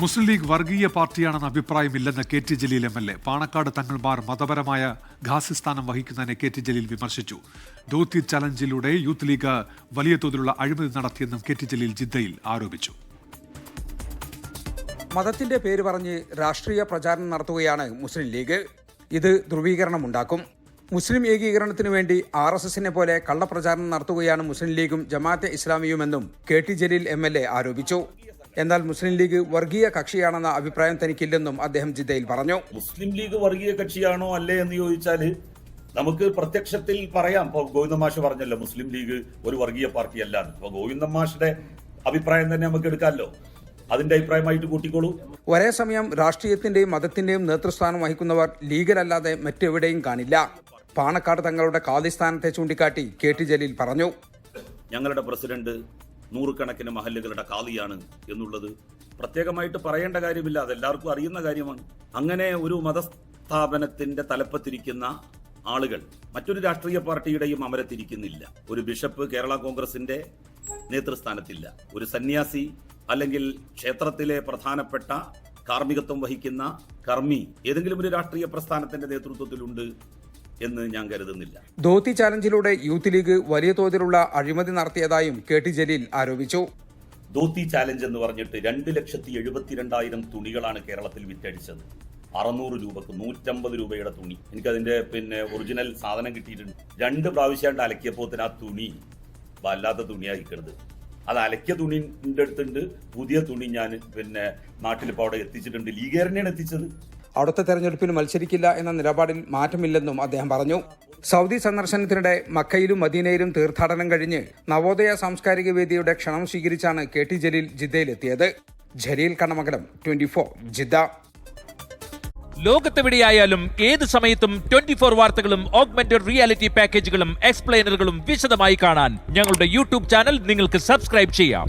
മുസ്ലിം league വർഗീയ പാർട്ടിയാണെന്ന അഭിപ്രായമില്ലെന്ന് K T Jaleel M L A. Panakkad തങ്ങൾമാർ മതപരമായ ഘാസിസ്ഥാനം വഹിക്കുന്നതിനെ കെ ടി ജലീൽ വിമർശിച്ചു. ദോത്തി ചലഞ്ചിലൂടെ യൂത്ത് ലീഗ് വലിയ തോതിലുള്ള അഴിമതി നടത്തിയെന്നും കെ ടി ജലീൽ ജിദ്ദയിൽ ആരോപിച്ചു. മതത്തിന്റെ പേര് പറഞ്ഞ് രാഷ്ട്രീയ പ്രചാരണം നടത്തുകയാണ് മുസ്ലിം ലീഗ്. ഇത് ധ്രുവീകരണം ഉണ്ടാക്കും മുസ്ലിം ഏകീകരണത്തിന് വേണ്ടി ആർ എസ് എസിനെ പോലെ കള്ളപ്രചാരണം നടത്തുകയാണ് മുസ്ലിം ലീഗും ജമാഅത്തെ ഇസ്ലാമിയുമെന്നും K T Jaleel M L A ആരോപിച്ചു. എന്നാൽ മുസ്ലിം ലീഗ് വർഗീയ കക്ഷിയാണെന്ന അഭിപ്രായം തനിക്കില്ലെന്നും അദ്ദേഹം ജിദ്ദയിൽ പറഞ്ഞു. മുസ്ലിം ലീഗ് വർഗീയ കക്ഷിയാണോ അല്ലേ എന്ന് ചോദിച്ചാൽ നമുക്ക് പ്രത്യക്ഷത്തിൽ പറയാം. ഇപ്പൊ ഗോവിന്ദമാഷ് പറഞ്ഞല്ലോ മുസ്ലിം ലീഗ് ഒരു വർഗീയ പാർട്ടിയല്ല എന്ന്. അപ്പൊ ഗോവിന്ദമാഷിന്റെ അഭിപ്രായം തന്നെ നമുക്ക് എടുക്കാമല്ലോ. അതിന്റെ അഭിപ്രായമായിട്ട് കൂട്ടിക്കോളൂ. ഒരേ സമയം രാഷ്ട്രീയത്തിന്റെയും മതത്തിന്റെയും നേതൃസ്ഥാനം വഹിക്കുന്നവർ ലീഗിലല്ലാതെ മറ്റെവിടെയും കാണില്ല. പാണക്കാട് തങ്ങളുടെ കാതിസ്ഥാനത്തെ ചൂണ്ടിക്കാട്ടി കെ ടി ജലീൽ പറഞ്ഞു. ഞങ്ങളുടെ പ്രസിഡന്റ് നൂറുകണക്കിന് മഹല്ലുകളുടെ കാളിയാണ് എന്നുള്ളത് പ്രത്യേകമായിട്ട് പറയേണ്ട കാര്യമില്ല. അതെല്ലാവർക്കും അറിയുന്ന കാര്യമാണ്. അങ്ങനെ ഒരു മതസ്ഥാപനത്തിന്റെ തലപ്പത്തിരിക്കുന്ന ആളുകൾ മറ്റൊരു രാഷ്ട്രീയ പാർട്ടിയുടെയും അമരത്തിരിക്കുന്നില്ല. ഒരു ബിഷപ്പ് കേരള കോൺഗ്രസിന്റെ നേതൃസ്ഥാനത്തില്ല. ഒരു സന്യാസി അല്ലെങ്കിൽ ക്ഷേത്രത്തിലെ പ്രധാനപ്പെട്ട കാർമ്മികത്വം വഹിക്കുന്ന കർമ്മി ഏതെങ്കിലും ഒരു രാഷ്ട്രീയ പ്രസ്ഥാനത്തിന്റെ നേതൃത്വത്തിലുണ്ട്. എന്ന് ഞാൻ കരുതുന്നില്ല. ധോത്തി ചാലഞ്ചിലൂടെ യൂത്ത് ലീഗ് വലിയ തോതിലുള്ള അഴിമതി നടത്തിയതായും കെ ടി ജലീൽ ആരോപിച്ചു. ധോത്തി ചാലഞ്ച് എന്ന് പറഞ്ഞിട്ട് രണ്ട് ലക്ഷത്തി എഴുപത്തിരണ്ടായിരം തുണികളാണ് കേരളത്തിൽ വിറ്റഴിച്ചത്. അറുന്നൂറ് രൂപക്ക് നൂറ്റമ്പത് രൂപയുടെ തുണി. എനിക്കതിന്റെ പിന്നെ ഒറിജിനൽ സാധനം കിട്ടിയിട്ടുണ്ട്. രണ്ട് പ്രാവശ്യമായിട്ട് അലക്കിയപ്പോത്തിന് ആ തുണി വല്ലാത്ത തുണിയായിക്കരുത് അത് അലക്കിയ തുണിന്റെ അടുത്തുണ്ട്. പുതിയ തുണി ഞാൻ പിന്നെ നാട്ടിൽ ഇപ്പോൾ അവിടെ എത്തിച്ചിട്ടുണ്ട്. ലീഗേറിനെയാണ് എത്തിച്ചത്. അടുത്ത തെരഞ്ഞെടുപ്പിൽ മത്സരിക്കില്ല എന്ന നിലപാടിൽ മാറ്റമില്ലെന്നും അദ്ദേഹം പറഞ്ഞു. സൗദി സന്ദർശനത്തിനിടെ മക്കയിലും മദീനയിലും തീർത്ഥാടനം കഴിഞ്ഞ് നവോദയ സാംസ്കാരിക വേദിയുടെ ക്ഷണം സ്വീകരിച്ചാണ് K T Jaleel ജിദ്ദയിലെത്തിയത്. Jaleel Kannamangalam twenty four Jeddah. ലോകത്തെവിടെയായാലും ഏത് സമയത്തും ട്വന്റി ഫോർ വാർത്തകളും ഓഗ്മെന്റഡ് റിയാലിറ്റി പാക്കേജുകളും എക്സ്പ്ലെയിനറുകളും വിശദമായി കാണാൻ ഞങ്ങളുടെ യൂട്യൂബ് ചാനൽ നിങ്ങൾക്ക് സബ്സ്ക്രൈബ് ചെയ്യാം.